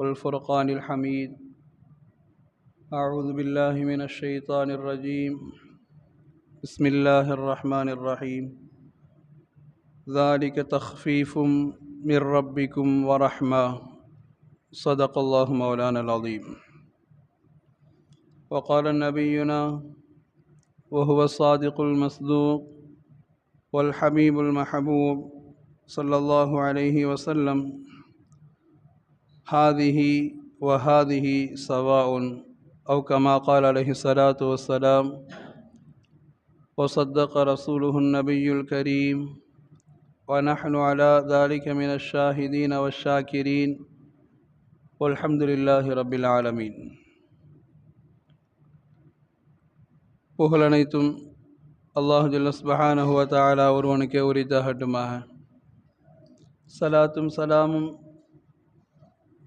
الفرقان الحمید اعوذ باللہ من الشیطان الرجیم بسم اللہ الرحمن الرحیم ذالک تخفیف من ربکم ورحمہ صدق اللہ مولانا العظیم وقال نبینا وهو صادق المصدوق والحبیب المحبوب صلی اللہ علیہ وسلم. هذه وهذه سواء أو كما قال عليه الصلاة والسلام وصدق رسوله النبي الكريم ونحن على ذلك من الشاهدين والشاكرين والحمد لله رب العالمين புகழனைத்தும் அல்லாஹு ஜல்லஸ்பஹானஹு வ தஆலா ஒருவனுக்கே உரித்தாகட்டுமாக சலாத்தும் சலாமும்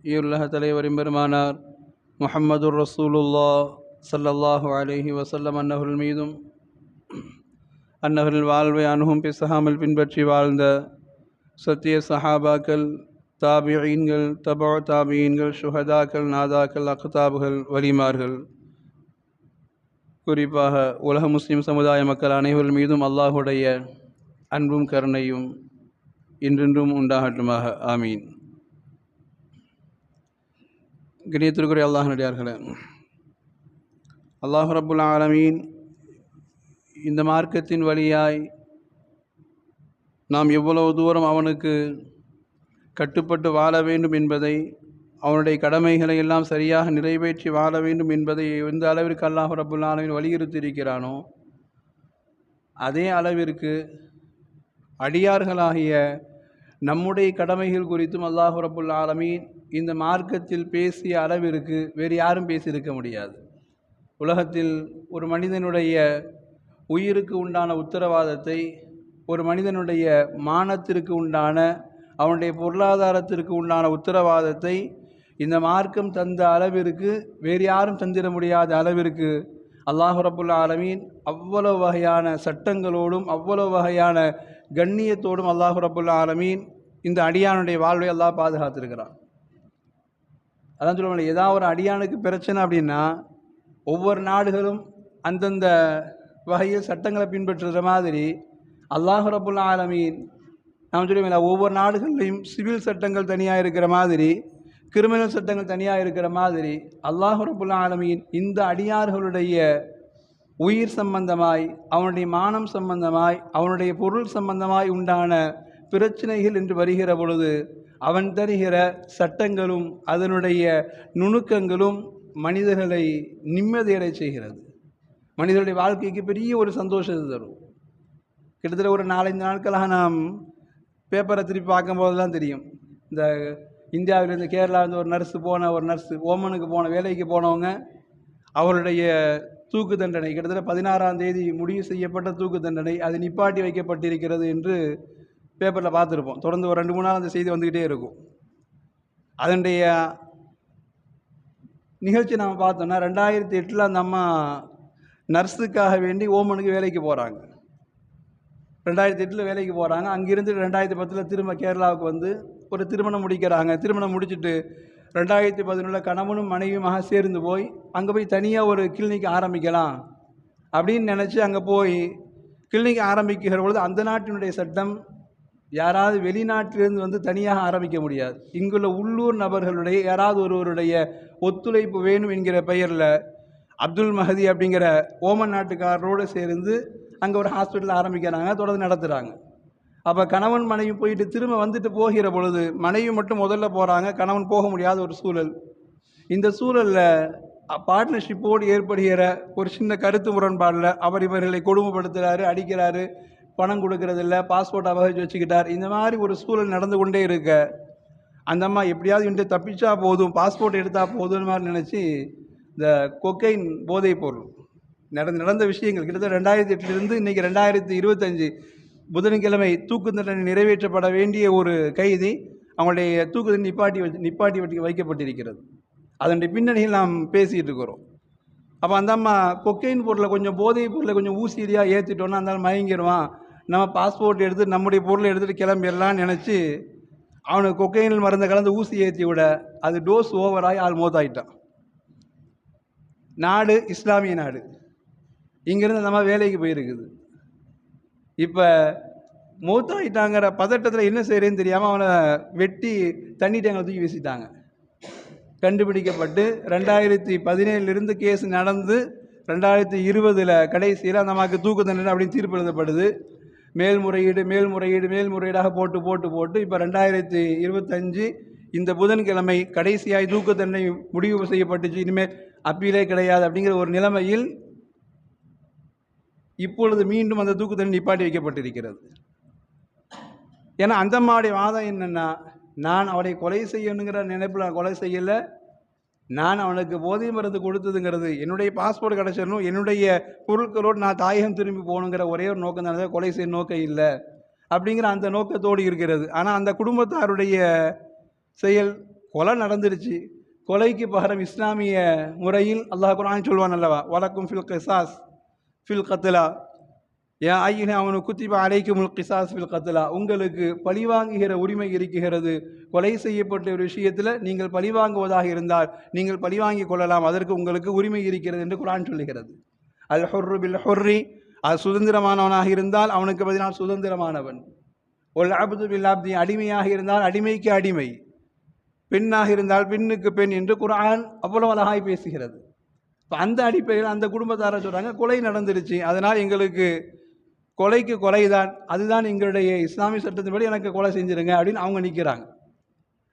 ஈருலக தலைவரின் பெருமானார் முஹம்மதுர் ரசூலுல்லா சல்லல்லாஹு அலைஹி வசல்லம் அன்னவர்கள் மீதும் அன்னவர்கள் வாழ்வை அணுகும் பிசகாமல் பின்பற்றி வாழ்ந்த சத்திய சஹாபாக்கள் தாபியீன்கள் தபா தாபியீன்கள் சுஹதாக்கள் நாதாக்கள் அக்தாபுகள் வலிமார்கள். குறிப்பாக உலக முஸ்லீம் சமுதாய மக்கள் அனைவர்கள் மீதும் அல்லாஹுடைய அன்பும் கருணையும் இன்றென்றும் உண்டாகட்டுமாக. ஆமீன். கணியத்திற்குரிய அல்லாஹ் நடிகார்களே. அல்லாஹ் ரபுல் ஆலமீன் இந்த மார்க்கத்தின் வழியாய் நாம் எவ்வளவு தூரம் அவனுக்கு கட்டுப்பட்டு வாழ வேண்டும் என்பதை அவனுடைய கடமைகளை எல்லாம் சரியாக நிறைவேற்றி வாழ வேண்டும் என்பதை எந்த அளவிற்கு அல்லாஹ் ரபுல் ஆலமீன் வலியுறுத்தி இருக்கிறானோ அதே அளவிற்கு அடியார்களாகிய நம்முடைய கடமைகள் குறித்தும் அல்லாஹு ரபுல் ஆலமீன் இந்த மார்க்கத்தில் பேசிய அளவிற்கு வேறு யாரும் பேசியிருக்க முடியாது. உலகத்தில் ஒரு மனிதனுடைய உயிருக்கு உண்டான உத்தரவாதத்தை ஒரு மனிதனுடைய மானத்திற்கு உண்டான அவனுடைய பொருளாதாரத்திற்கு உண்டான உத்தரவாதத்தை இந்த மார்க்கம் தந்த அளவிற்கு வேறு யாரும் தந்திட முடியாத அளவிற்கு அல்லாஹு ரபுல்லா ஆலமீன் அவ்வளவு வகையான சட்டங்களோடும் அவ்வளவு வகையான கண்ணியத்தோடும் அல்லாஹு ரபுல்லா ஆலமீன் இந்த அடியானுடைய வாழ்வை எல்லாம் பாதுகாத்திருக்கிறான். அதான் சொல்லுவாங்க ஏதாவது ஒரு அடியானுக்கு பிரச்சனை அப்படின்னா ஒவ்வொரு நாடுகளும் அந்தந்த வகையில் சட்டங்களை பின்பற்றுற மாதிரி அல்லாஹு ஆலமீன் நாம் சொல்லுவோம் ஒவ்வொரு நாடுகள்லையும் சிவில் சட்டங்கள் தனியாக இருக்கிற மாதிரி கிரிமினல் சட்டங்கள் தனியாக இருக்கிற மாதிரி அல்லாஹு ரபுல் ஆலமீன் இந்த அடியார்களுடைய உயிர் சம்பந்தமாய் அவனுடைய மானம் சம்பந்தமாய் அவனுடைய பொருள் சம்பந்தமாய் உண்டான பிரச்சனைகள் என்று வருகிற பொழுது அவன் தருகிற சட்டங்களும் அதனுடைய நுணுக்கங்களும் மனிதர்களை நிம்மதியடை செய்கிறது. மனிதனுடைய வாழ்க்கைக்கு பெரிய ஒரு சந்தோஷத்தை தரும். கிட்டத்தட்ட ஒரு நாலஞ்சு நாட்களாக நாம் பேப்பரை திருப்பி பார்க்கும்போது தான் தெரியும். இந்த இந்தியாவிலேருந்து கேரளாவிலேருந்து ஒரு நர்ஸு போன ஒரு நர்ஸு ஓமனுக்கு போன வேலைக்கு போனவங்க அவருடைய தூக்கு தண்டனை கிட்டத்தட்ட பதினாறாம் தேதி முடிவு செய்யப்பட்ட தூக்கு தண்டனை அது நிப்பாட்டி வைக்கப்பட்டிருக்கிறது என்று பேப்பரில் பார்த்துருப்போம். தொடர்ந்து ஒரு ரெண்டு மூணு நாள் அந்த செய்தி வந்துக்கிட்டே இருக்கும். அதனுடைய நிகழ்ச்சி நம்ம பார்த்தோம்னா ரெண்டாயிரத்தி எட்டில் அந்த அம்மா நர்ஸுக்காக வேண்டி ஓமனுக்கு வேலைக்கு போகிறாங்க ரெண்டாயிரத்தி எட்டில் வேலைக்கு போகிறாங்க அங்கிருந்து ரெண்டாயிரத்தி பத்தில் திரும்ப கேரளாவுக்கு வந்து ஒரு திருமணம் முடிக்கிறாங்க. திருமணம் முடிச்சுட்டு ரெண்டாயிரத்தி பதினொன்றில் கணவனும் மனைவியுமாக சேர்ந்து போய் அங்கே போய் தனியாக ஒரு கிளினிக் ஆரம்பிக்கலாம் அப்படின்னு நினச்சி அங்கே போய் கிளினிக் ஆரம்பிக்கிற பொழுது அந்த நாட்டினுடைய சட்டம் யாராவது வெளிநாட்டிலிருந்து வந்து தனியாக ஆரம்பிக்க முடியாது. இங்குள்ள உள்ளூர் நபர்களுடைய யாராவது ஒருவருடைய ஒத்துழைப்பு வேணும் என்கிற பெயரில் அப்துல் மஹதி அப்படிங்கிற ஓமன் நாட்டுக்காரரோடு சேர்ந்து அங்கே ஒரு ஹாஸ்பிட்டல் ஆரம்பிக்கிறாங்க தொடர்ந்து நடத்துகிறாங்க அப்போ கணவன் மனைவி போயிட்டு திரும்ப வந்துட்டு போகிற பொழுது மனைவி மட்டும் முதல்ல போகிறாங்க கணவன் போக முடியாத ஒரு சூழல். இந்த சூழலில் பார்ட்னர்ஷிப்போடு ஏற்படுகிற ஒரு சின்ன கருத்து முரண்பாடில் அவர் இவர்களை கொடுமைப்படுத்துகிறாரு அடிக்கிறாரு. பணம் கொடுக்கறதில்ல பாஸ்போர்ட் அபகரிச்சு வச்சுக்கிட்டார். இந்த மாதிரி ஒரு சூழல் நடந்து கொண்டே இருக்க அந்த அம்மா எப்படியாவது இன்ட்டு தப்பிச்சா போதும் பாஸ்போர்ட் எடுத்தால் போதும் மாதிரி நினச்சி இந்த கொக்கைன் போதைப் பொருள் நடந்த நடந்த விஷயங்கள் கிட்டத்தட்ட ரெண்டாயிரத்தி எட்டுலேருந்து இன்றைக்கி ரெண்டாயிரத்தி இருபத்தஞ்சு புதன்கிழமை தூக்கு தண்டனை நிறைவேற்றப்பட வேண்டிய ஒரு கைதி அவங்களுடைய தூக்கு தண்டனை நிப்பாட்டி வச்சு நிப்பாட்டி வட்டி வைக்கப்பட்டிருக்கிறது. அதனுடைய பின்னணியில் நாம் பேசிகிட்டு இருக்கிறோம். அப்போ அந்த அம்மா கொக்கைன் பொருளை கொஞ்சம் போதைப் பொருளை கொஞ்சம் ஊசியாக ஏற்றிட்டோன்னா அந்த மயங்கிடுவான் நம்ம பாஸ்போர்ட் எடுத்து நம்முடைய பொருளை எடுத்துகிட்டு கிளம்பிடலாம்னு நினச்சி அவனுக்கு கொக்கைனில் மருந்தை கலந்து ஊசி ஏற்றி விட அது டோஸ் ஓவராகி ஆள் மோதாயிட்டான். நாடு இஸ்லாமிய நாடு. இங்கேருந்து நம்ம வேலைக்கு போயிருக்குது. இப்போ மூத்தாயிட்டாங்கிற பதட்டத்தில் என்ன செய்கிறேன்னு தெரியாமல் அவனை வெட்டி தண்ணி டேங்கில் தூக்கி வீசிட்டாங்க. கண்டுபிடிக்கப்பட்டு ரெண்டாயிரத்தி பதினேழுலேருந்து கேஸ் நடந்து ரெண்டாயிரத்தி இருபதில் கடைசியில் அந்த அம்மாவுக்கு தூக்கு தண்டனை அப்படின்னு தீர்ப்பு எழுதப்படுது. மேல்முறையீடு மேல்முறையீடு மேல்முறையீடாக போட்டு போட்டு போட்டு இப்போ ரெண்டாயிரத்தி இருபத்தஞ்சு இந்த புதன்கிழமை கடைசியாய் தூக்கு தண்டனை முடிவு செய்யப்பட்டுச்சு. இனிமேல் அப்பீலே கிடையாது அப்படிங்கிற ஒரு நிலைமையில் இப்பொழுது மீண்டும் அந்த தூக்கு தண்டனை நிப்பாட்டி வைக்கப்பட்டிருக்கிறது. ஏன்னா அந்த அம்மாவுடைய வாதம் என்னென்னா நான் அவரை கொலை செய்யணுங்கிற நினைப்பில் நான் கொலை செய்யலை. நான் அவனுக்கு போதை மருந்து கொடுத்ததுங்கிறது என்னுடைய பாஸ்போர்ட் கிடச்சிடணும் என்னுடைய பொருட்களோடு நான் தாயகம் திரும்பி போகணுங்கிற ஒரே ஒரு நோக்கம் தான் கொலை செய்ய நோக்கம் இல்லை. அப்படிங்கிற அந்த நோக்கத்தோடு இருக்கிறது. ஆனால் அந்த குடும்பத்தாருடைய செயல் கொலை நடந்துருச்சு. கொலைக்கு பகரம் இஸ்லாமிய முறையில் அல்லாஹ் குரான் சொல்வான் அல்லவா? வழக்கும் ஃபில் கிசாஸ் ஃபில் கத்திலா யா ஐயின அவனு குத்திப அலைக்குமுல் கிசாஸ் பில் கத்லா. உங்களுக்கு பழிவாங்குகிற உரிமை இருக்கிறது. கொலை செய்யப்பட்ட ஒரு விஷயத்தில் நீங்கள் பழிவாங்குவதாக இருந்தால் நீங்கள் பழிவாங்கிக் கொள்ளலாம். அதற்கு உங்களுக்கு உரிமை இருக்கிறது என்று குரான் சொல்லுகிறது. அல் ஹொர்ரு பில் ஹொர்ரி அது சுதந்திரமானவனாக இருந்தால் அவனுக்கு பதினால் சுதந்திரமானவன். ஒல் அப்து பில் அப்தி அடிமையாக இருந்தால் அடிமைக்கு அடிமை. பெண்ணாக இருந்தால் பெண்ணுக்கு பெண் என்று குரான் அவ்வளோ அழகாய் பேசுகிறது. இப்போ அந்த அடிப்படையில் அந்த குடும்பத்தார சொல்கிறாங்க கொலை நடந்துருச்சு. அதனால் எங்களுக்கு கொலைக்கு கொலை தான் அதுதான் எங்களுடைய இஸ்லாமிய சட்டத்தின்படி எனக்கு கொலை செஞ்சுருங்க அப்படின்னு அவங்க நிற்கிறாங்க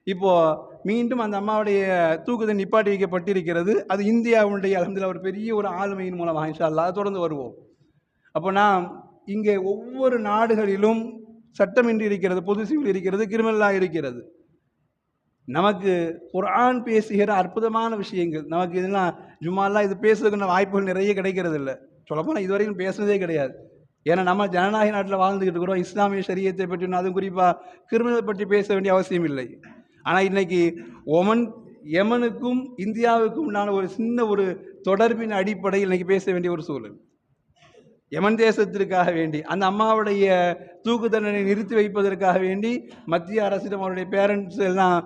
இப்போது மீண்டும் அந்த அம்மாவுடைய தூக்குதல் நிப்பாட்டி வைக்கப்பட்டிருக்கிறது. அது இந்தியாவுடைய அலமதுல ஒரு பெரிய ஒரு ஆளுமையின் மூலமாக வாங்கிச்சால் அல்லாஹ் தொடர்ந்து வருவோம். அப்போ நாம் இங்கே ஒவ்வொரு நாடுகளிலும் சட்டமின்றி இருக்கிறது பொது சிவில் இருக்கிறது கிரிமினலாக இருக்கிறது. நமக்கு குரான் பேசுகிற அற்புதமான விஷயங்கள். நமக்கு இதெல்லாம் ஜும்மாலாம் இது பேசுறதுக்கு வாய்ப்புகள் நிறைய கிடைக்கிறது இல்லை சொல்லப்போனால் இதுவரைக்கும் பேசுனதே கிடையாது. ஏன்னா நம்ம ஜனநாயக நாட்டில் வாழ்ந்துக்கிட்டு இருக்கிறோம். இஸ்லாமிய சரியத்தை பற்றி அதுவும் குறிப்பாக கிரிமினல் பற்றி பேச வேண்டிய அவசியம் இல்லை. ஆனால் இன்றைக்கி ஒமன் யமனுக்கும் இந்தியாவுக்கும் உண்டான ஒரு சின்ன ஒரு தொடர்பின் அடிப்படையில் இன்றைக்கி பேச வேண்டிய ஒரு சூழல். யமன் தேசத்திற்காக வேண்டி அந்த அம்மாவுடைய தூக்கு தண்டனை நிறுத்தி வைப்பதற்காக வேண்டி மத்திய அரசிடம் அவருடைய பேரண்ட்ஸ் எல்லாம்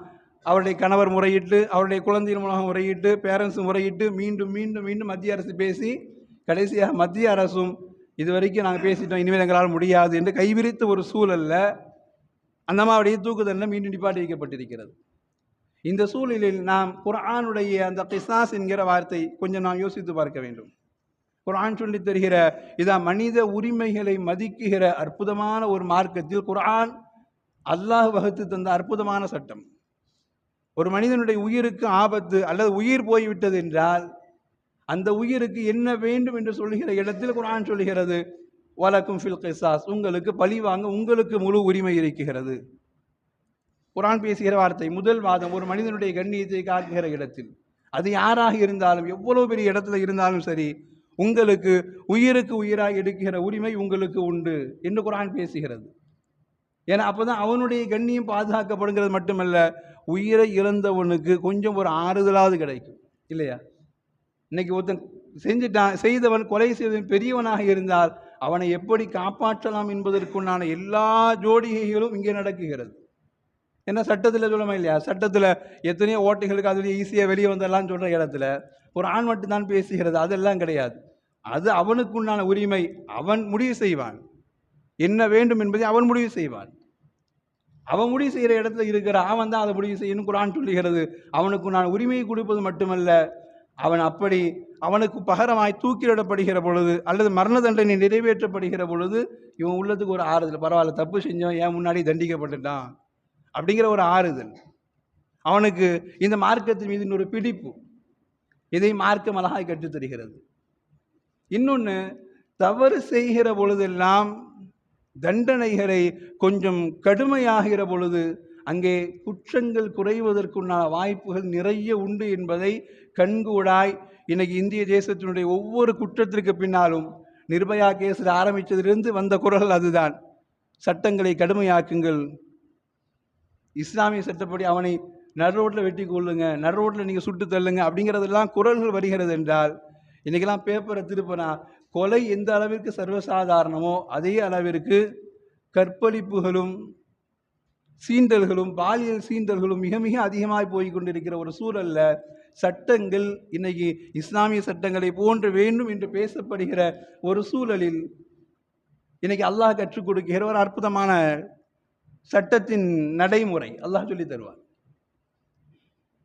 அவருடைய கணவர் முறையிட்டு அவருடைய குழந்தைகள் மூலம் முறையிட்டு பேரண்ட்ஸ் முறையிட்டு மீண்டும் மீண்டும் மீண்டும் மத்திய அரசு பேசி கடைசியாக மத்திய அரசும் இது வரைக்கும் நாங்கள் பேசிட்டோம் இனிமேல் எங்களால் முடியாது என்று கைவிரித்த ஒரு சூழல்ல அந்த அம்மாவுடைய தூக்கு தண்டனை மீண்டும் நிப்பாட்டி வைக்கப்பட்டிருக்கிறது. இந்த சூழலில் நாம் குரானுடைய அந்த கிசாஸ் என்கிற வார்த்தை கொஞ்சம் நாம் யோசித்து பார்க்க வேண்டும். குரான் சொல்லி தருகிற இதா மனித உரிமைகளை மதிக்குகிற அற்புதமான ஒரு மார்க்கத்தில் குரான் அல்லாஹ் வகுத்து தந்த அற்புதமான சட்டம். ஒரு மனிதனுடைய உயிருக்கு ஆபத்து அல்லது உயிர் போய்விட்டது என்றால் அந்த உயிருக்கு என்ன வேண்டும் என்று சொல்லுகிற இடத்தில் குரான் சொல்கிறது வலக்கும் ஃபில் கிசாஸ் உங்களுக்கு பழி வாங்க உங்களுக்கு முழு உரிமை இருக்கிறது. குரான் பேசுகிற வார்த்தை முதல் வாதம் ஒரு மனிதனுடைய கண்ணியத்தை காட்டுகிற இடத்தில். அது யாராக இருந்தாலும் எவ்வளோ பெரிய இடத்துல இருந்தாலும் சரி உங்களுக்கு உயிருக்கு உயிராக எடுக்கிற உரிமை உங்களுக்கு உண்டு என்று குரான் பேசுகிறது. ஏன்னா அப்போ தான் அவனுடைய கண்ணியம் பாதுகாக்கப்படுங்கிறது மட்டுமல்ல உயிரை இழந்தவனுக்கு கொஞ்சம் ஒரு ஆறுதலாவது கிடைக்கும். இல்லையா? இன்னைக்கு ஒருத்தன் செஞ்சுட்டான் செய்தவன் கொலை செய்தவன் பெரியவனாக இருந்தால் அவனை எப்படி காப்பாற்றலாம் என்பதற்குண்டான எல்லா ஜோடிகைகளும் இங்கே நடக்குகிறது. என்ன சட்டத்தில் சொல்லுமா இல்லையா? சட்டத்தில் எத்தனையோ ஓட்டைகளுக்கு அதுலேயே ஈஸியாக வெளியே வந்தெல்லாம் சொல்கிற இடத்துல ஒரு ஆண் மட்டும்தான் பேசுகிறது அதெல்லாம் கிடையாது. அது அவனுக்குண்டான உரிமை அவன் முடிவு செய்வான். என்ன வேண்டும் என்பதை அவன் முடிவு செய்வான். அவன் முடிவு செய்கிற இடத்துல இருக்கிற அவன் தான் அதை முடிவு செய்யணும் குரான் சொல்லுகிறது. அவனுக்கு நான் உரிமையை கொடுப்பது மட்டுமல்ல அவன் அப்படி அவனுக்கு பகரமாய் தூக்கிலிடப்படுகிற பொழுது அல்லது மரண தண்டனை நிறைவேற்றப்படுகிற பொழுது இவன் உள்ளத்துக்கு ஒரு ஆறுதல் பரவாயில்ல தப்பு செஞ்சோம் ஏன் முன்னாடி தண்டிக்கப்பட்டுட்டான்? அப்படிங்கிற ஒரு ஆறுதல். அவனுக்கு இந்த மார்க்கத்தின் மீது ஒரு பிடிப்பு. இதை மார்க்கம் அழகாய் கற்றுத்தருகிறது இன்னொன்று தவறு செய்கிற பொழுதெல்லாம் தண்டனைகளை கொஞ்சம் கடுமையாகிற பொழுது அங்கே குற்றங்கள் குறைவதற்குண்டான வாய்ப்புகள் நிறைய உண்டு என்பதை கண்கூடாய் இன்னைக்கு இந்திய தேசத்தினுடைய ஒவ்வொரு குற்றத்திற்கு பின்னாலும் நிர்பயா கேஸில் ஆரம்பித்ததிலிருந்து வந்த குரல் அதுதான். சட்டங்களை கடுமையாக்குங்கள். இஸ்லாமிய சட்டப்படி அவனை நடுரோட்டில் வெட்டி கொள்ளுங்க நடுரோட்டில் நீங்கள் சுட்டு தள்ளுங்க அப்படிங்கிறதெல்லாம் குரல்கள் வருகிறது என்றால் இன்றைக்கெல்லாம் பேப்பரை திருப்பினா கொலை எந்த அளவிற்கு சர்வசாதாரணமோ அதே அளவிற்கு கற்பழிப்புகளும் சீண்டல்களும் பாலியல் சீண்டல்களும் மிக மிக அதிகமாய் போய் கொண்டிருக்கிற ஒரு சூழல்ல சட்டங்கள் இன்னைக்கு இஸ்லாமிய சட்டங்களை போன்று வேண்டும் என்று பேசப்படுகிற ஒரு சூழலில் இன்னைக்கு அல்லாஹ் கற்றுக் கொடுக்கிற ஒரு அற்புதமான சட்டத்தின் நடைமுறை அல்லாஹ் சொல்லி தருவார்.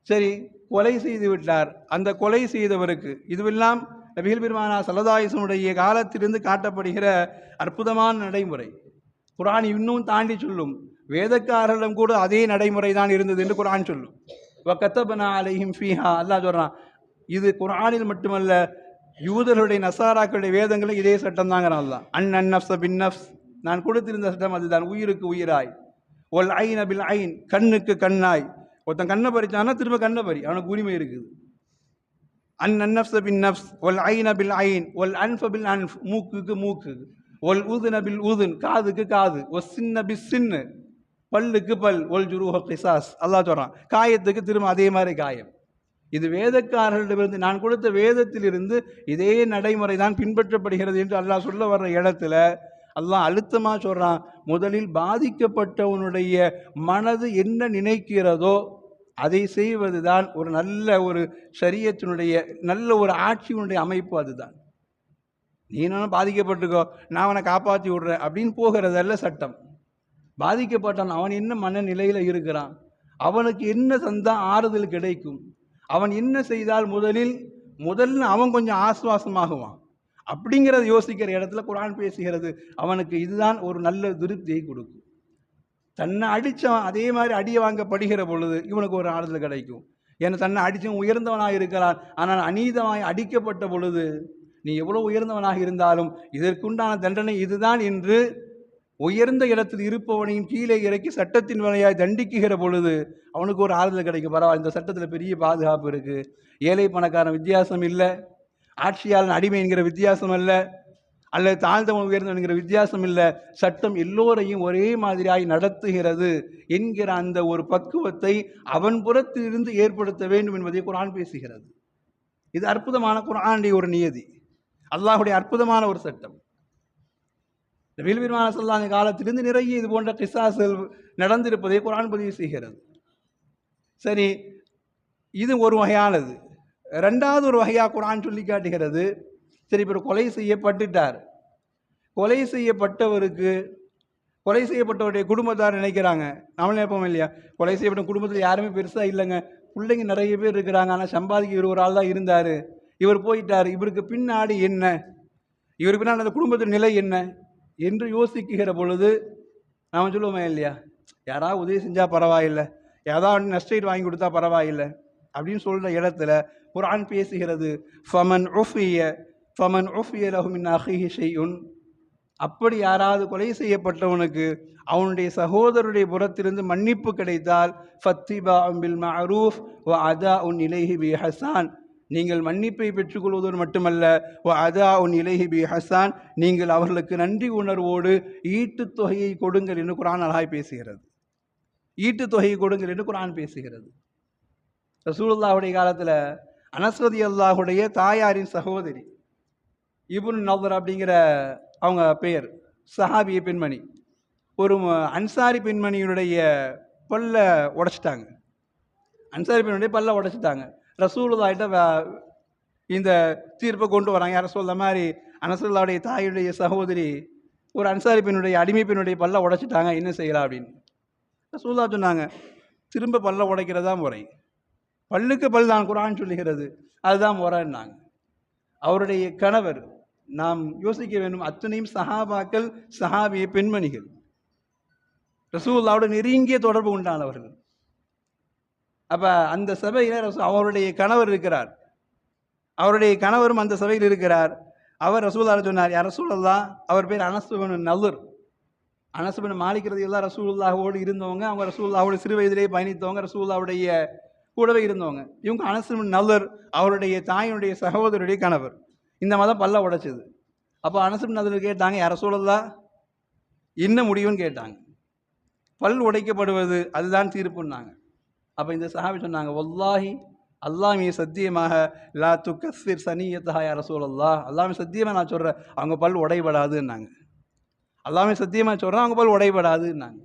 சரி கொலை செய்து விட்டார். அந்த கொலை செய்தவருக்கு இதுவெல்லாம் நபிகள் பெருமானா சல்லதாயிசனுடைய காலத்திலிருந்து காட்டப்படுகிற அற்புதமான நடைமுறை. குரான் இன்னும் தாண்டி சொல்லும். வேதக்காரரிடம் கூட அதே நடைமுறை தான் இருந்தது என்று குரான் சொல்லும். கத்தபனா அலைஹிம் ஃபீஹா. அல்லாஹ் சொல்கிறான் இது குரானில் மட்டுமல்ல யூதர்களுடைய நசாராக்களுடைய வேதங்களும் இதே சட்டம் தாங்கிறான் அல்லா அன் அன் நஃப்ஸ பின் நஃப்ஸ். நான் கொடுத்திருந்த சட்டம் அதுதான். உயிருக்கு உயிராய். ஒல் ஐன் அபில் ஐன். கண்ணுக்கு கண்ணாய். ஒருத்தன் கண்ணை பறிச்சானா திரும்ப கண்ணை பறி. அவனுக்கு உரிமை இருக்குது. அன் அந்நப்ஸ பின் நப்ஸ் ஒல் ஐன் அபில் ஐன். ஒல் அன்ஃப் பில் அன்ஃப். மூக்குக்கு மூக்கு. ஒல் ஊதுன் அபில் ஊதுன் காதுக்கு காது. ஒ சின்ன பி சின்னு. பல்லுக்கு பல் ஒல் ஜுருஹோ கிசாஸ் அல்லா சொல்கிறான் காயத்துக்கு திரும்ப அதே மாதிரி காயம். இது வேதக்காரர்களிடமிருந்து நான் கொடுத்த வேதத்திலிருந்து இதே நடைமுறை தான் பின்பற்றப்படுகிறது என்று அல்லாஹ் சொல்ல வர்ற இடத்துல அல்லாஹ் அழுத்தமாக சொல்கிறான் முதலில் பாதிக்கப்பட்டவனுடைய மனது என்ன நினைக்கிறதோ அதை செய்வது தான் ஒரு நல்ல ஒரு சரியத்தினுடைய நல்ல ஒரு ஆட்சியினுடைய அமைப்பு அதுதான். நீ என்ன பாதிக்கப்பட்டுக்கோ நான் அவனை காப்பாற்றி விடுறேன் அப்படின்னு போகிறதல்ல சட்டம். பாதிக்கப்பட்டான். அவன் என்ன மனநிலையில் இருக்கிறான்? அவனுக்கு என்ன தந்தா ஆறுதல் கிடைக்கும்? அவன் என்ன செய்தால் முதலில் முதல்ல அவன் கொஞ்சம் ஆசுவாசமாகுவான். அப்படிங்கிறத யோசிக்கிற இடத்துல குரான் பேசுகிறது அவனுக்கு இதுதான் ஒரு நல்ல திருப்தியை கொடுக்கும். தன்னை அடித்தவன் அதே மாதிரி அடியை வாங்கப்படுகிற பொழுது இவனுக்கு ஒரு ஆறுதல் கிடைக்கும். ஏன்னா தன்னை அடித்தவன் உயர்ந்தவனாக இருக்கிறான். ஆனால் அநீதமாய் அடிக்கப்பட்ட பொழுது நீ எவ்வளோ உயர்ந்தவனாக இருந்தாலும் இதற்குண்டான தண்டனை இதுதான் என்று உயர்ந்த இடத்தில் இருப்பவனையும் கீழே இறக்கி சட்டத்தின் வழியாய் தண்டிக்குகிற பொழுது அவனுக்கு ஒரு ஆறுதல் கிடைக்கும். பரவாயில்ல இந்த சட்டத்தில் பெரிய பாதுகாப்பு இருக்குது ஏழை பணக்காரன் வித்தியாசம் இல்லை. ஆட்சியாளன் அடிமை என்கிற வித்தியாசம் அல்ல அல்லது தாழ்ந்தவன் உயர்ந்தவன்கிற வித்தியாசம் இல்லை. சட்டம் எல்லோரையும் ஒரே மாதிரியாய் நடத்துகிறது என்கிற அந்த ஒரு பக்குவத்தை அவன் புறத்திலிருந்து ஏற்படுத்த வேண்டும் என்பதை குரான் பேசுகிறது. இது அற்புதமான குரானுடைய ஒரு நியதி. அல்லாஹுடைய அற்புதமான ஒரு சட்டம். நபிகள் பெருமான சொல்லாங்க காலத்திலிருந்து நிறைய இது போன்ற கிசாசுகள் நடந்திருப்பதை குரான் பதிவு செய்கிறது. சரி இது ஒரு வகையானது. ரெண்டாவது ஒரு வகையாக குரான் சொல்லி காட்டுகிறது. சரி இப்போ கொலை செய்யப்பட்டுட்டார். கொலை செய்யப்பட்டவருக்கு கொலை செய்யப்பட்டவருடைய குடும்பத்தார் நினைக்கிறாங்க? நம்மளும் நினைப்போம் இல்லையா? கொலை செய்யப்பட்ட குடும்பத்தில் யாருமே பெருசாக இல்லைங்க. பிள்ளைங்க நிறைய பேர் இருக்கிறாங்க. ஆனால் சம்பாதிக்க இவர் ஒரு ஆள் தான் இருந்தார். இவர் போயிட்டார். இவருக்கு பின்னாடி என்ன? இவருக்கு பின்னாடி அந்த குடும்பத்தின் நிலை என்ன? என்று யோசிக்கிற பொழுது நாம் சொல்லுவோமே இல்லையா? யாராவது உதவி செஞ்சால் பரவாயில்லை. ஏதாவது நஷ்டீடு வாங்கி கொடுத்தா பரவாயில்லை. அப்படின்னு சொல்கிற இடத்துல குரான் பேசுகிறது ஃபமன் உஃபிய ஃபமன் உஃபிய லஹுமின் அஹிஹி செய்யுன் அப்படி யாராவது கொலை செய்யப்பட்டவனுக்கு அவனுடைய சகோதரருடைய புறத்திலிருந்து மன்னிப்பு கிடைத்தால் ஃபத்திபா அம்பில் மஹரூஃப் வ அதா உன் இலேஹி பி ஹசான். நீங்கள் மன்னிப்பை பெற்றுக்கொள்வதோடு மட்டுமல்ல ஓ அதா உன் இலகி பி ஹசான் நீங்கள் அவர்களுக்கு நன்றி உணர்வோடு ஈட்டுத் தொகையை கொடுங்கள் என்று குரான் அழகாய் பேசுகிறது. ஈட்டுத் தொகையை கொடுங்கள் என்று குரான் பேசுகிறது. ரசூலுல்லாவுடைய காலத்தில் அனஸ்வதி அல்லாஹுடைய தாயாரின் சகோதரி இபுன் நவர் அப்படிங்கிற அவங்க பெயர் சஹாபிய பெண்மணி. ஒரு அன்சாரி பெண்மணியினுடைய பல்ல உடைச்சிட்டாங்க. அன்சாரி பெண்மணியுடைய பல்ல உடைச்சிட்டாங்க. ரசூலுல்லாஹ்கிட்ட வ- இந்த தீர்ப்பை கொண்டு வராங்க. யாரும் சொல்ல மாதிரி அனசுல்லாவுடைய தாயுடைய சகோதரி ஒரு அன்சாரி பெண்ணுடைய அடிமை பெண்ணுடைய பல்ல உடைச்சிட்டாங்க என்ன செய்யலாம் அப்படின்னு. ரசூல்லா சொன்னாங்க திரும்ப பல்ல உடைக்கிறதா முறை. பல்லுக்கு பல் தான் குரான் சொல்லுகிறது அதுதான் முறைன்னாங்க. அவருடைய கணவர் நாம் யோசிக்க வேண்டும் அத்தனையும் சஹாபாக்கள் சஹாபிய பெண்மணிகள். ரசூல்லாவோட நெருங்கிய தொடர்பு உண்டானவர்கள். அப்போ அந்த சபையில் ரசூ அவருடைய கணவர் இருக்கிறார். அவருடைய கணவரும் அந்த சபையில் இருக்கிறார். அவர் ரசூல்லா சொன்னார் யார் ரசூலல்லா அவர் பேர் அனசுபன் நல்லூர் அனசுபன் மாலிக்கிறது எல்லாம் ரசூலுல்லாவோடு இருந்தவங்க அவங்க ரசூல்லாவோட சிறு வயதிலேயே பயணித்தவங்க ரசூல்லாவுடைய கூடவே இருந்தவங்க. இவங்க அனசுபன் நல்லர் அவருடைய தாயினுடைய சகோதரருடைய கணவர். இந்த மதம் பல்ல உடைச்சது. அப்போ அனசுபன் நல்லூர் கேட்டாங்க யார் சூழல்லா என்ன முடியும்னு கேட்டாங்க. பல் உடைக்கப்படுவது அதுதான் தீர்ப்புன்னாங்க. அப்போ இந்த சஹாபி சொன்னாங்க ஒல்லாஹி அல்லாமே சத்தியமாக லா துக்கசிர் சனியத்தஹா யார சூழல்லா அல்லாமே சத்தியமாக நான் சொல்கிறேன் அவங்க பல் உடைபடாதுன்னாங்க. அல்லாமே சத்தியமாக சொல்கிறேன் அவங்க பல் உடைபடாதுன்னாங்க.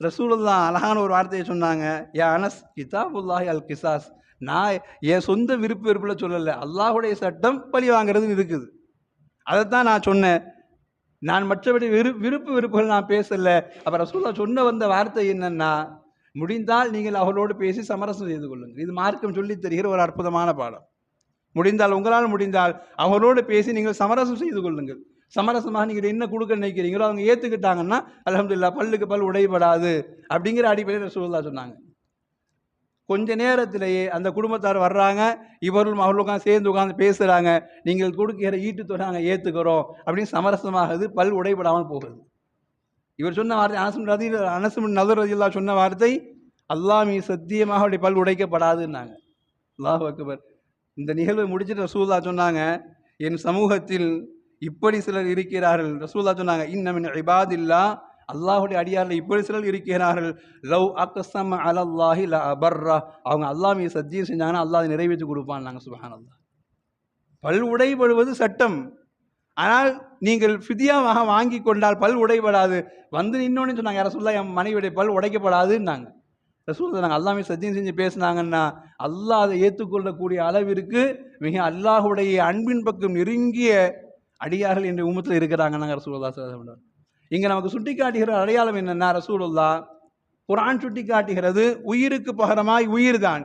ரசூலுல்லா அழகான ஒரு வார்த்தையை சொன்னாங்க ஏ அனஸ் கிதாபுல்லாஹி அல் கிசாஸ். நான் என் சொந்த விருப்பு வெறுப்பில் சொல்லலை அல்லாஹுடைய சட்டம் பழி வாங்குறதுன்னு இருக்குது. அதைத்தான் நான் சொன்னேன். நான் மற்றபடி விரு விருப்பு வெறுப்புகள் நான் பேசலை. அப்போ ரசூல்லா சொன்ன வந்த வார்த்தை என்னென்னா முடிந்தால் நீங்கள் அவர்களோடு பேசி சமரசம் செய்து கொள்ளுங்கள். இது மார்க்கம் சொல்லி தருகிற ஒரு அற்புதமான பாடம். முடிந்தால் உங்களால் முடிந்தால் அவர்களோடு பேசி நீங்கள் சமரசம் செய்து கொள்ளுங்கள். சமரசமாக நீங்கள் என்ன கொடுக்க நினைக்கிறீங்களோ அவங்க ஏற்றுக்கிட்டாங்கன்னா அலமதுல்லா பல்லுக்கு பல் உடைபடாது அப்படிங்கிற அடிப்படையில் சூழ்நிலை சொன்னாங்க. கொஞ்ச நேரத்திலேயே அந்த குடும்பத்தார் வர்றாங்க இவர்களும் அவர்களுக்காக உட்காந்து சேர்ந்து உட்காந்து பேசுகிறாங்க நீங்கள் கொடுக்கிற ஈட்டுத்தொகை நாங்கள் ஏற்றுக்கிறோம் அப்படின்னு சமரசமாகுது பல் உடைபடாமல் போகுது. இவர் சொன்ன வார்த்தை அனசும் ரதி அனசும் நதர் ரதில்லா சொன்ன வார்த்தை அல்லாஹ் மீ சத்தியமாக அவருடைய பல் உடைக்கப்படாதுன்னாங்க. அல்லாஹ் அக்பர். இந்த நிகழ்வு முடிச்சுட்டு ரசூல்லா சொன்னாங்க என் சமூகத்தில் இப்படி சிலர் இருக்கிறார்கள். ரசூல்லா சொன்னாங்க இன்னமின் இபாதில்லா. அல்லாஹுடைய அடியாரில் இப்படி சிலர் இருக்கிறார்கள். லவ் அக்ஸம் அலல்லாஹி ல அபர்ரா. அவங்க அல்லாஹ் சத்தியம் செஞ்சாங்கன்னா அல்லாஹ் நிறைவேற்றி கொடுப்பான் நாங்கள் சுபஹான் அல்லா பல் உடைபடுவது சட்டம். ஆனால் நீங்கள் ஃபிதியாவாக வாங்கி கொண்டால் பல் உடைபடாது. வந்து நின்னோன்னு சொன்னாங்க யார சொல்ல என் மனைவியுடைய பல் உடைக்கப்படாதுன்னாங்க. ரசூல் சொன்னாங்க அல்லாமே சத்தியம் செஞ்சு பேசுனாங்கன்னா அல்லாஹ் அதை ஏற்றுக்கொள்ளக்கூடிய அளவிற்கு மிக அல்லாஹுடைய அன்பின் பக்கம் நெருங்கிய அடியார்கள் என்ற உமத்தில் இருக்கிறாங்க நாங்கள் ரசூல்லா சொல்ல இங்கே நமக்கு சுட்டி காட்டுகிற அடையாளம் என்னன்னா ரசூலுல்லா குரான் சுட்டி காட்டுகிறது உயிருக்கு பகரமாய் உயிர்தான்.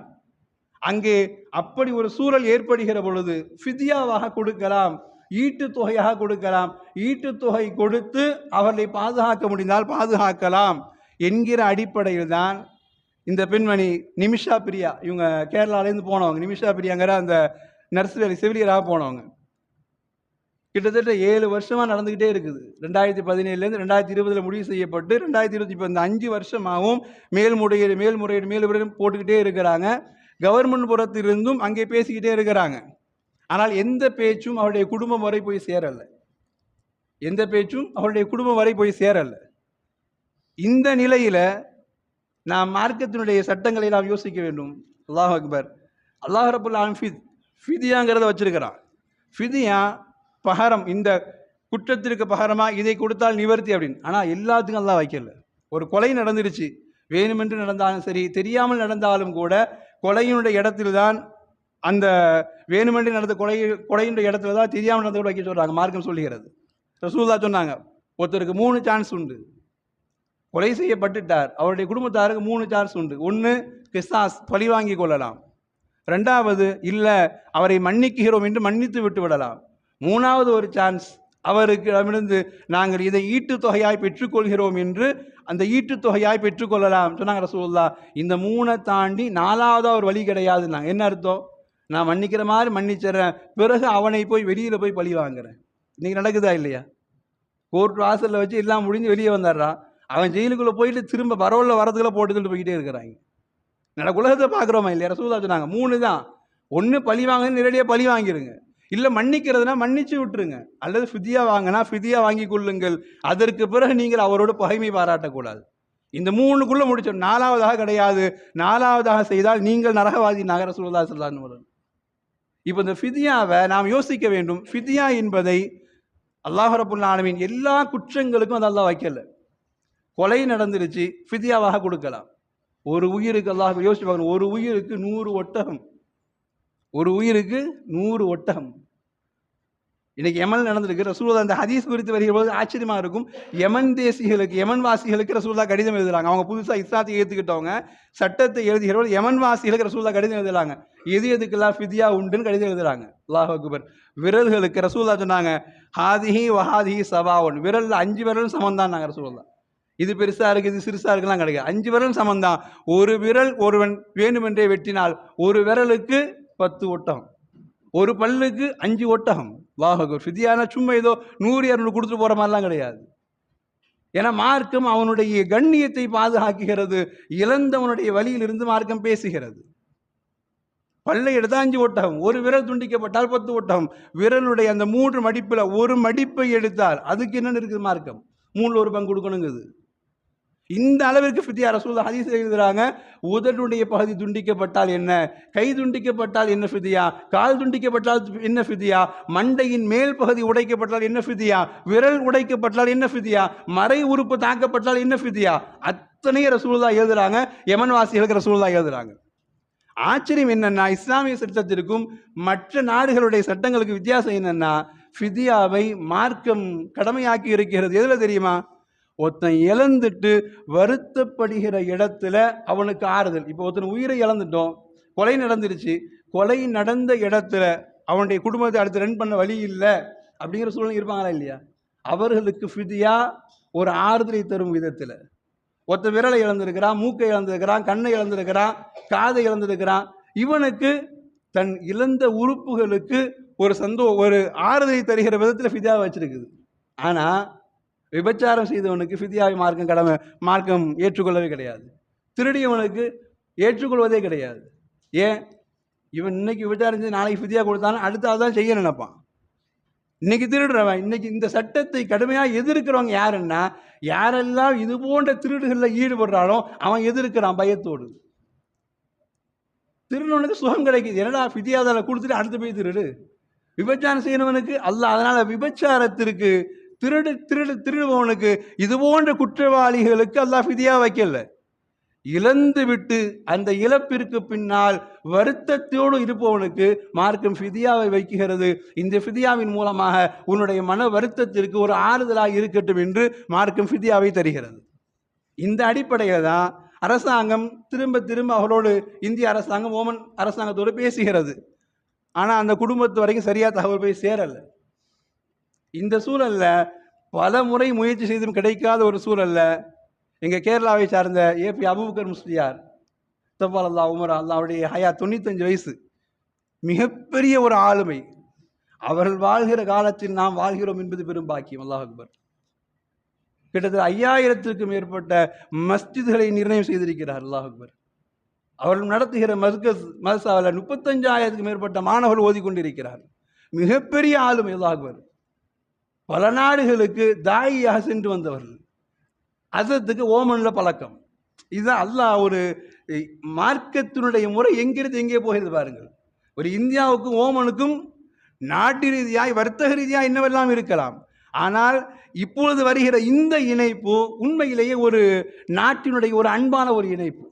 அங்கே அப்படி ஒரு சூழல் ஏற்படுகிற பொழுது ஃபிதியாவாக கொடுக்கலாம். ஈட்டு தொகையாக கொடுக்கலாம். ஈட்டு தொகை கொடுத்து அவர்களை பாதுகாக்க முடிந்தால் பாதுகாக்கலாம் என்கிற அடிப்படையில் தான் இந்த பெண்மணி நிமிஷா பிரியா இவங்க கேரளாலேருந்து போனவங்க. நிமிஷா பிரியாங்கிற அந்த நர்ஸ் வேலை செவிலியராக போனவங்க. கிட்டத்தட்ட ஏழு வருஷமாக நடந்துக்கிட்டே இருக்குது. ரெண்டாயிரத்தி பதினேழுலேருந்து ரெண்டாயிரத்தி இருபதில் முடிவு செய்யப்பட்டு ரெண்டாயிரத்தி இருபத்தி இப்போ இந்த அஞ்சு வருஷமாகவும் மேல்முறையீடு மேல்முறையீடு மேல்முறையீடு போட்டுக்கிட்டே இருக்கிறாங்க. கவர்மெண்ட் புறத்திலிருந்தும் அங்கே பேசிக்கிட்டே இருக்கிறாங்க. ஆனால் எந்த பேச்சும் அவருடைய குடும்பம் வரை போய் சேரலை. எந்த பேச்சும் அவருடைய குடும்பம் வரை போய் சேரலை. இந்த நிலையில் நாம் மார்க்கத்தினுடைய சட்டங்களை நாம் யோசிக்க வேண்டும். அல்லாஹ் அக்பர். அல்லாஹ் ரபுல் ஃபித் ஃபிதியாங்கிறத வச்சிருக்கிறான். ஃபிதியா பகரம் இந்த குற்றத்திற்கு பகரமாக இதை கொடுத்தால் நிவர்த்தி அப்படின்னு. ஆனால் எல்லாத்துக்கும் அல்லாஹ் வைக்கல. ஒரு கொலை நடந்துருச்சு வேணுமென்று நடந்தாலும் சரி தெரியாமல் நடந்தாலும் கூட கொலையினுடைய இடத்தில் தான் அந்த வேணுமென்று நடந்த கொலை கொலையினுடைய இடத்துல தான் தெரியாமல் நடந்த கூட வைக்க சொல்கிறாங்க மார்க்கம் சொல்லுகிறது. ரசூல்லா சொன்னாங்க ஒருத்தருக்கு மூணு சான்ஸ் உண்டு. கொலை செய்யப்பட்டுட்டார். அவருடைய குடும்பத்தாருக்கு மூணு சான்ஸ் உண்டு. ஒன்று கிசாஸ் பழி வாங்கி கொள்ளலாம். ரெண்டாவது இல்லை அவரை மன்னிக்கிறோம் என்று மன்னித்து விட்டு விடலாம். மூணாவது ஒரு சான்ஸ் அவருக்கிடமிருந்து நாங்கள் இதை ஈட்டுத் தொகையாய் பெற்றுக்கொள்கிறோம் என்று அந்த ஈட்டுத் தொகையாய் பெற்றுக்கொள்ளலாம். சொன்னாங்க ரசூல்லா இந்த மூணை தாண்டி நாலாவதாக ஒரு வழி கிடையாதுன்னாங்க. என்ன அர்த்தம்? நான் மன்னிக்கிற மாதிரி மன்னிச்சிடுறேன். பிறகு அவனை போய் வெளியில் போய் பழி வாங்குறேன். இன்றைக்கி நடக்குதா இல்லையா? கோர்ட் வாசலில் வச்சு எல்லாம் முடிஞ்சு வெளியே வந்துடுறான் அவன் ஜெயிலுக்குள்ளே போயிட்டு திரும்ப பரவலில் வரதுக்குள்ள போட்டுக்கிட்டு போய்கிட்டே இருக்கிறாங்க. நடக்க உலகத்தை பார்க்குறோமா இல்லையா? ரசூதா சொன்னாங்க மூணு தான். ஒன்று பழி வாங்க நேரடியாக பழி வாங்கிருங்க. இல்லை மன்னிக்கிறதுனா மன்னிச்சு விட்டுருங்க. அல்லது ஃபிதியா வாங்கினா ஃபிதியா வாங்கி கொள்ளுங்கள். அதற்கு பிறகு நீங்கள் அவரோட பகைமை பாராட்டக்கூடாது. இந்த மூணுக்குள்ளே முடிச்சோம். நாலாவதாக கிடையாது. நாலாவதாக செய்தால் நீங்கள் நரகவாதி நகர சுல்லா சொல்லான்னு வரும் இப்போ இந்த ஃபிதியாவை நாம் யோசிக்க வேண்டும். ஃபிதியா என்பதை அல்லாஹ் ரபுல் ஆலமீன் எல்லா குற்றங்களுக்கும் அது அல்லாஹ் வைக்கல. கொலை நடந்துருச்சு ஃபிதியாவாக கொடுக்கலாம். ஒரு உயிருக்கு அல்லாஹ் யோசிச்சு பார்க்கணும். ஒரு உயிருக்கு நூறு ஒட்டகம். ஒரு உயிருக்கு நூறு ஒட்டகம். இன்னைக்கு எமன் நடந்திருக்கு. ரசூலா அந்த ஹதீஸ் குறித்து வருகிற போது ஆச்சரியமா இருக்கும். எமன் தேசிகளுக்கு எமன் வாசிகளுக்கு ரசூல்லா கடிதம் எழுதுறாங்க. அவங்க புதுசாக இஸ்லாத்தை ஏற்றுக்கிட்டவங்க சட்டத்தை எழுதுகிற போது யமன் வாசிகளுக்கு ரசூல்லா கடிதம் எழுதுறாங்க. எது எதுக்கெல்லாம் ஃபிதியா உண்டுன்னு கடிதம் எழுதுறாங்க. அல்லாஹ் அக்பர். விரல்களுக்கு ரசூல்லா சொன்னாங்க ஹாதிஹி வஹாதிஹி சபாவன் விரலில் அஞ்சு விரலும் சமந்தான் நாங்கள் ரசூல்லா இது பெருசாக இருக்குது இது சிறுசாக இருக்குலாம் கிடையாது. அஞ்சு விரல் சமந்தான் ஒரு விரல் ஒருவன் வேண்டுமென்றே வெட்டினால் ஒரு விரலுக்கு பத்து ஒட்டகம். ஒரு பல்லுக்கு அஞ்சு ஒட்டகம். வாஹகர் ஃபிதியான சும்மா ஏதோ நூறு இரநூறு கொடுத்துட்டு போகிற மாதிரிலாம் கிடையாது. ஏன்னா மார்க்கம் அவனுடைய கண்ணியத்தை பாதுகாக்குகிறது இழந்தவனுடைய வழியிலிருந்து மார்க்கம் பேசுகிறது. பல்லை எடுத்தாஞ்சு ஒட்டகம் ஒரு விரல் துண்டிக்கப்பட்டால் பத்து ஒட்டகம் விரலுடைய அந்த மூன்று மடிப்பில் ஒரு மடிப்பை எடுத்தால் அதுக்கு என்னென்னு இருக்குது மார்க்கம்? மூணில் ஒரு பங்கு கொடுக்கணுங்குது. இந்த அளவிற்கு ஃபிதியா ரசூல் ஹதீஸ் எழுதுறாங்க உதடுடைய பகுதி துண்டிக்கப்பட்டால் என்ன? கை துண்டிக்கப்பட்டால் என்ன ஃபிதியா? கால் துண்டிக்கப்பட்டால் என்ன ஃபிதியா? மண்டையின் மேல் பகுதி உடைக்கப்பட்டால் என்ன ஃபிதியா? விரல் உடைக்கப்பட்டால் என்ன ஃபிதியா? மறை உறுப்பு தாக்கப்பட்டால் என்ன ஃபிதியா? அத்தனை ரசூல்லா எழுதுறாங்க யமன்வாசிகளுக்கு ரசூல்லா எழுதுறாங்க. ஆச்சரியம் என்னென்னா இஸ்லாமிய சட்டத்திற்கும் மற்ற நாடுகளுடைய சட்டங்களுக்கு வித்தியாசம் என்னென்னா ஃபிதியாவை மார்க்கம் கடமையாக்கி இருக்கிறது. எதில் தெரியுமா? ஒருத்தன் இழந்துட்டு வருத்தப்படுகிற இடத்துல அவனுக்கு ஆறுதல். இப்போ ஒருத்தன் உயிரை இழந்துட்டோம் கொலை நடந்துருச்சு கொலை நடந்த இடத்துல அவனுடைய குடும்பத்தை அடுத்து ரன் பண்ண வழி இல்லை அப்படிங்கிற சூழ்நிலை இருப்பாங்களா இல்லையா? அவர்களுக்கு ஃபிதியாக ஒரு ஆறுதலை தரும் விதத்தில். ஒருத்த விரலை இழந்திருக்கிறான் மூக்கை இழந்திருக்கிறான் கண்ணை இழந்திருக்கிறான் காதை இழந்திருக்கிறான். இவனுக்கு தன் இழந்த உறுப்புகளுக்கு ஒரு சந்தோ ஒரு ஆறுதலை தருகிற விதத்தில் ஃபிதியாக வச்சிருக்குது. ஆனால் விபச்சாரம் செய்தவனுக்கு ஃபிதியாவை மார்க்கம் கடமை மார்க்கம் ஏற்றுக்கொள்ளவே கிடையாது. திருடியவனுக்கு ஏற்றுக்கொள்வதே கிடையாது. ஏன்? இவன் இன்னைக்கு விபச்சாரம் செஞ்சு நாளைக்கு ஃபிதியாக கொடுத்தாலும் அடுத்த தான் செய்ய நினைப்பான். இன்னைக்கு திருடுறவன் இன்னைக்கு இந்த சட்டத்தை கடுமையாக எதிர்க்கிறவங்க யாருன்னா யாரெல்லாம் இது போன்ற திருடுகளில் ஈடுபடுறானோ அவன் எதிர்க்கிறான் பயத்தோடு. திருடனுக்கு சுகம் கிடைக்குது. என்னடா ஃபிதியாதால கொடுத்துட்டு அடுத்து போய் திருடு? விபச்சாரம் செய்யறவனுக்கு அல்ல அதனால் விபச்சாரத்திற்கு திருடு திருடு திருடுபவனுக்கு இது போன்ற குற்றவாளிகளுக்கு அல்லாஹ் ஃபிதியா வைக்கல. இழந்து விட்டு அந்த இழப்பிற்கு பின்னால் வருத்தத்தோடு இருப்பவனுக்கு மார்க்கம் ஃபிதியாவை வைக்குகிறது இந்த ஃபிதியாவின் மூலமாக உன்னுடைய மன வருத்தத்திற்கு ஒரு ஆறுதலாக இருக்கட்டும் என்று மார்க்கம் ஃபிதியாவை தருகிறது. இந்த அடிப்படையில் தான் அரசாங்கம் திரும்ப திரும்ப அவரோடு இந்திய அரசாங்கம் ஓமன் அரசாங்கத்தோடு பேசுகிறது. ஆனால் அந்த குடும்பத்து வரைக்கும் சரியாக தகவல் போய் சேரலை. இந்த சூழல்ல பல முறை முயற்சி செய்தும் கிடைக்காத ஒரு சூழல்ல எங்கள் கேரளாவை சார்ந்த ஏபி அபுபக்கர் முஸ்லியார் தப்பால் அல்லா உமர் அல்லா அவருடைய ஹயா தொண்ணூத்தஞ்சு வயசு மிகப்பெரிய ஒரு ஆளுமை. அவர்கள் வாழ்கிற காலத்தில் நாம் வாழ்கிறோம் என்பது பெரும் பாக்கியம். அல்லாஹ் அக்பர். கிட்டத்தட்ட ஐயாயிரத்திற்கும் மேற்பட்ட மஸ்ஜிதுகளை நிர்ணயம் செய்திருக்கிறார். அல்லாஹ் அக்பர். அவர்கள் நடத்துகிற மஸ்கஸ் மதசாவில் முப்பத்தஞ்சாயிரத்துக்கும் மேற்பட்ட மாணவர்கள் ஓதிக்கொண்டிருக்கிறார் மிகப்பெரிய ஆளுமை. அல்லாஹ் அக்பர். பல நாடுகளுக்கு தாயியாக சென்று வந்தவர்கள். அதத்துக்கு ஓமனில் பழக்கம். இதுதான் அல்லாஹ் ஒரு மார்க்கத்தினுடைய முறை எங்கிருந்து எங்கே போகிறது பாருங்கள். ஒரு இந்தியாவுக்கும் ஓமனுக்கும் நாட்டு ரீதியாய் வர்த்தக ரீதியாக என்னவெல்லாம் இருக்கலாம். ஆனால் இப்பொழுது வருகிற இந்த இணைப்பு உண்மையிலேயே ஒரு நாட்டினுடைய ஒரு அன்பான ஒரு இணைப்பு.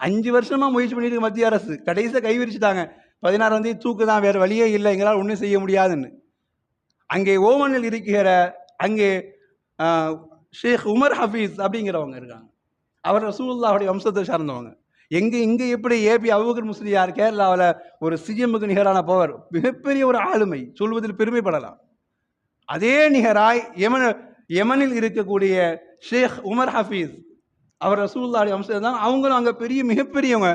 அஞ்சு வருஷமாக முயற்சி பண்ணிட்டு மத்திய அரசு. கடைசியாக கைவிரிச்சிட்டாங்க. பதினாறாம் தேதி தூக்கு தான் வேறு வழியே இல்லை. எங்களால் ஒன்றும் செய்ய முடியாதுன்னு. அங்கே ஓமனில் இருக்கிற அங்கே ஷேக் உமர் ஹஃபீஸ் அப்படிங்கிறவங்க இருக்காங்க. அவர் ரசூல்லாவுடைய வம்சத்தை சார்ந்தவங்க. எங்கே இங்கே எப்படி ஏபி அபுபக்கர் முஸ்லியார் கேரளாவில் ஒரு சிஎம்முக்கு நிகரான பவர்? மிகப்பெரிய ஒரு ஆளுமை. சொல்வதில் பெருமைப்படலாம். அதே நிகராய் யமன யமனில் இருக்கக்கூடிய ஷேக் உமர் ஹஃபீஸ் அவர் ரசூல்லாவுடைய வம்சம் தான். அவங்களும் அங்கே பெரிய மிகப்பெரியவங்க.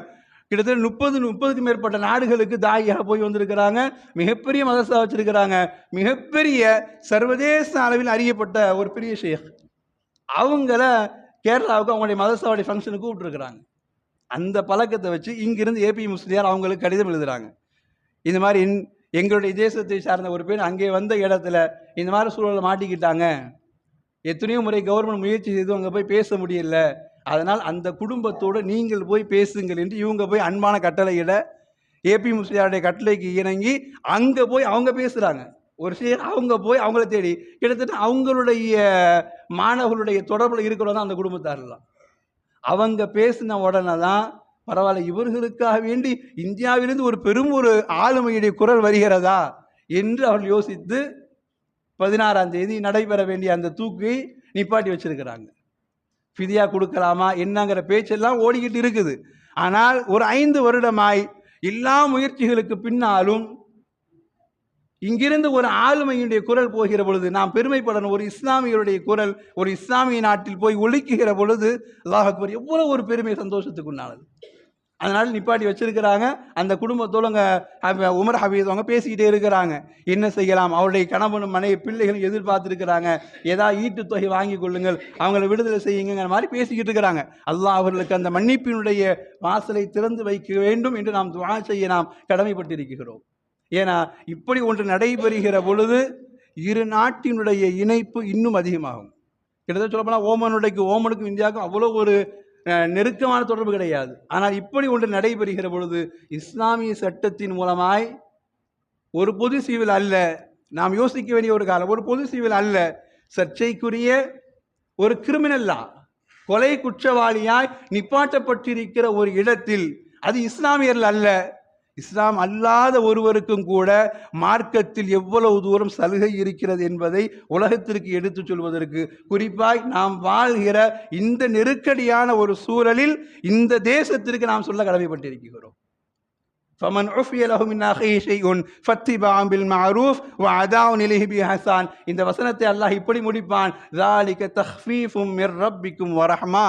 கிட்டத்தட்ட முப்பது முப்பதுக்கு மேற்பட்ட நாடுகளுக்கு தாயாக போய் வந்திருக்கிறாங்க. மிகப்பெரிய மதரசா வச்சிருக்கிறாங்க. மிகப்பெரிய சர்வதேச அளவில் அறியப்பட்ட ஒரு பெரிய ஷேக். அவங்கள கேரளாவுக்கு அவங்களுடைய மதரசாவுடைய ஃபங்க்ஷனுக்கு கூப்பிட்டுருக்குறாங்க. அந்த பழக்கத்தை வச்சு இங்கிருந்து ஏபி முஸ்லியார் அவங்களுக்கு கடிதம் எழுதுகிறாங்க இந்த மாதிரி இன்- எங்களுடைய தேசத்தை சார்ந்த ஒரு பேர் அங்கே வந்த இடத்துல இந்த மாதிரி சூழலை மாட்டிக்கிட்டாங்க. எத்தனையோ முறை கவர்மெண்ட் முயற்சி செய்து அங்கே போய் பேச முடியல. அதனால் அந்த குடும்பத்தோடு நீங்கள் போய் பேசுங்கள் என்று இவங்க போய் அன்பான கட்டளையிட ஏபி முஸ்லியாருடைய கட்டளைக்கு இணங்கி அங்கே போய் அவங்க பேசுகிறாங்க ஒரு சிலர் அவங்க போய் அவங்கள தேடி கிட்டத்தட்ட அவங்களுடைய மாணவர்களுடைய தொடர்பில் இருக்கிறவங்க அந்த குடும்பத்தாரெல்லாம். அவங்க பேசின உடனே தான் பரவாயில்ல இவர்களுக்காக வேண்டி இந்தியாவிலிருந்து ஒரு பெரும் ஒரு ஆளுமையுடைய குரல் வருகிறதா என்று அவர்கள் யோசித்து பதினாறாம் தேதி நடைபெற வேண்டிய அந்த தூக்கை நிப்பாட்டி வச்சிருக்கிறாங்க. ஃபிதியா கொடுக்கலாமா? என்னங்கிற பேச்செல்லாம் ஓடிக்கிட்டு இருக்குது. ஆனால் ஒரு ஐந்து வருடமாய் எல்லா முயற்சிகளுக்கு பின்னாலும் இங்கிருந்து ஒரு ஆளுமையினுடைய குரல் போகிற பொழுது நாம் பெருமைப்படணும். ஒரு இஸ்லாமியருடைய குரல் ஒரு இஸ்லாமிய நாட்டில் போய் ஒழிக்குகிற பொழுது அல்லாஹ் அக்பர் எவ்வளோ ஒரு பெருமை சந்தோஷத்துக்குண்டானது அதனால் நிப்பாட்டி வச்சிருக்கிறாங்க. அந்த குடும்பத்தோடு அவங்க உமர் ஹபீஸ் அவங்க பேசிக்கிட்டே இருக்கிறாங்க. என்ன செய்யலாம்? அவருடைய கணவனும் மனைவி பிள்ளைகளும் எதிர்பார்த்துருக்கிறாங்க. ஏதாவது ஈட்டு தொகை வாங்கி கொள்ளுங்கள். அவங்கள விடுதலை செய்யுங்கிற மாதிரி பேசிக்கிட்டு இருக்கிறாங்க. அல்லாஹ் அவர்களுக்கு அந்த மன்னிப்பினுடைய வாசலை திறந்து வைக்க வேண்டும் என்று நாம் துவா செய்ய நாம் கடமைப்பட்டிருக்கிறோம். ஏன்னா இப்படி ஒன்று நடைபெறுகிற பொழுது இரு நாட்டினுடைய இணைப்பு இன்னும் அதிகமாகும். கிட்டத்தட்ட சொல்லப்போனால் ஓமனுடைக்கு ஓமனுக்கும் இந்தியாவுக்கும் அவ்வளோ ஒரு நெருக்கமான தொடர்பு கிடையாது. ஆனால் இப்படி ஒன்று நடைபெறுகிற பொழுது இஸ்லாமிய சட்டத்தின் மூலமாய் ஒரு பொது சீவில் அல்ல. நாம் யோசிக்க வேண்டிய ஒரு காலம். ஒரு பொது சீவில் அல்ல. சர்ச்சைக்குரிய ஒரு கிரிமினல்லா கொலை குற்றவாளியாய் நிப்பாட்டப்பட்டிருக்கிற ஒரு இடத்தில் அது இஸ்லாமியர்கள் அல்ல. இஸ்லாம் அல்லாத ஒருவருக்கும் கூட மார்க்கத்தில் எவ்வளவு தூரம் சலுகை இருக்கிறது என்பதை உலகத்திற்கு எடுத்துச் சொல்வதற்கு குறிப்பாய் நாம் வாழ்கிற இந்த நெருக்கடியான ஒரு சூழலில் இந்த தேசத்திற்கு நாம் சொல்ல கடமைப்பட்டிருக்கிறோம் فمن عفي له من أخيه شيء فاتباع بالمعروف وعداء إليه بإحسان இந்த வசனத்தை அல்லாஹ் இப்படி முடிப்பான் ذلك تخفيف من ربكم ورحمة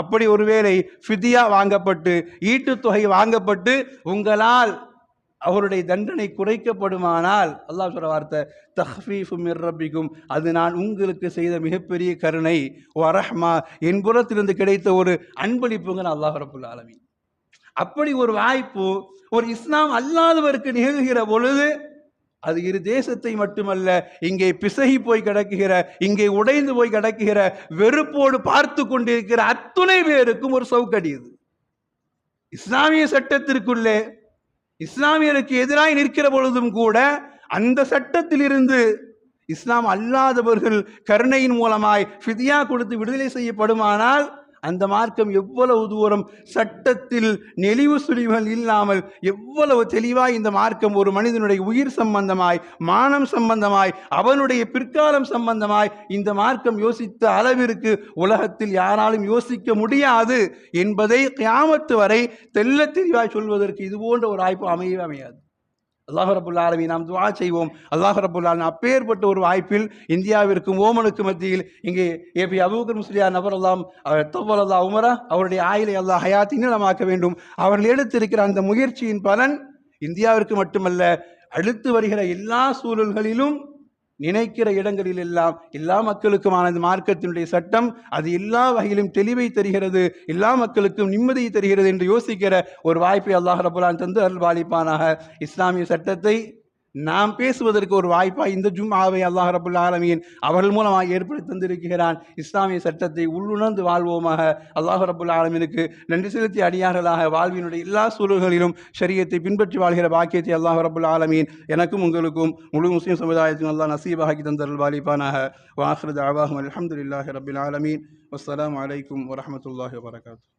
அப்படி ஒருவேளை ஃபிதியா வாங்கப்பட்டு ஈட்டுத்தொகை வாங்கப்பட்டு உங்களால் அவருடைய தண்டனை குறைக்கப்படுமானால் அல்லாஹ் சொல்ற வார்த்தை தஹ்ஃபீஃபும் மிர் ரப்பிக்கும் அது நான் உங்களுக்கு செய்த மிகப்பெரிய கருணை. வரஹ்மா என் புறத்திலிருந்து கிடைத்த ஒரு அன்பளிப்புங்கிற அல்லாஹ் ரபுல் ஆலமீன். அப்படி ஒரு வாய்ப்பு ஒரு இஸ்லாம் அல்லாதவருக்கு நிகழ்கிற பொழுது அது இரு தேசத்தை மட்டுமல்ல இங்கே பிசகி போய் கிடக்குகிற இங்கே உடைந்து போய் கிடக்குகிற வெறுப்போடு பார்த்து கொண்டிருக்கிற அத்துணை பேருக்கும் ஒரு சவுக்கடி இது. இஸ்லாமிய சட்டத்திற்குள்ளே இஸ்லாமியருக்கு எதிராய் நிற்கிற பொழுதும் கூட அந்த சட்டத்திலிருந்து இஸ்லாம் அல்லாதவர்கள் கருணையின் மூலமாய் ஃபிதியா கொடுத்து விடுதலை செய்யப்படுமானால் அந்த மார்க்கம் எவ்வளவு தூரம் சட்டத்தில் நெளிவு சுழிவுகள் இல்லாமல் எவ்வளவு தெளிவாய் இந்த மார்க்கம் ஒரு மனிதனுடைய உயிர் சம்பந்தமாய் மானம் சம்பந்தமாய் அவனுடைய பிற்காலம் சம்பந்தமாய் இந்த மார்க்கம் யோசித்த அளவிற்கு உலகத்தில் யாராலும் யோசிக்க முடியாது என்பதை கியாமத்து வரை தெல்ல தெளிவாய் சொல்வதற்கு இது போன்ற ஒரு வாய்ப்பு அமையவே அமையாது. அல்லாஹ் ரபுல் ஆலமி நாம் துவா செய்வோம். அல்லாஹ் ரபுல் ஆலமி அப்பேற்பட்ட ஒரு வாய்ப்பில் இந்தியாவிற்கும் ஓமனுக்கு மத்தியில் இங்கே ஏபி அபுகர் முஸ்லியா நபர் அல்லாம் தோவல் அல்லா உமரா அவருடைய ஆயிலை அல்லாஹ் ஹயாத்தி நீளமாக்க வேண்டும். அவர்கள் எடுத்திருக்கிற அந்த முயற்சியின் பலன் இந்தியாவிற்கு மட்டுமல்ல அடுத்து வருகிற எல்லா சூழல்களிலும் நினைக்கிற இடங்களில் எல்லாம் எல்லா மக்களுக்குமானது மார்க்கத்தினுடைய சட்டம் அது எல்லா வகையிலும் தெளிவை தருகிறது எல்லா மக்களுக்கும் நிம்மதியை தருகிறது என்று யோசிக்கிற ஒரு வாய்ப்பை அல்லாஹ் ரபுல்லான் தந்து அருள்பாலிப்பானாக இஸ்லாமிய சட்டத்தை நாம் பேசுவதற்கு ஒரு வாய்ப்பாக இந்த ஜும்ஆவை அல்லாஹ் ரபுல் ஆலமீன் அவர்கள் மூலமாக ஏற்படுத்தி தந்திருக்கிறான். இஸ்லாமிய சட்டத்தை உள்ளுணர்ந்து வாழ்வோமாக அல்லாஹ் ரபுல் ஆலமீனுக்கு நன்றி செலுத்திய அடியார்களாக வாழ்வினுடைய எல்லா சூழல்களிலும் சரியத்தை பின்பற்றி வாழ்கிற பாக்கியத்தை அல்லாஹ் ரபுல் ஆலமீன் எனக்கும் உங்களுக்கும் முழு முஸ்லீம் சமுதாயத்தின் அல்லாஹ் நசீபாகி தந்தருள் வாலிபானாக. வாஹ்ரத் அவாஹம் அலமதுல்லாஹி ரபுல் ஆலமீன். வஸ்லாம் அலைக்கும் வரஹமத்துல்லாஹி வரகாத்து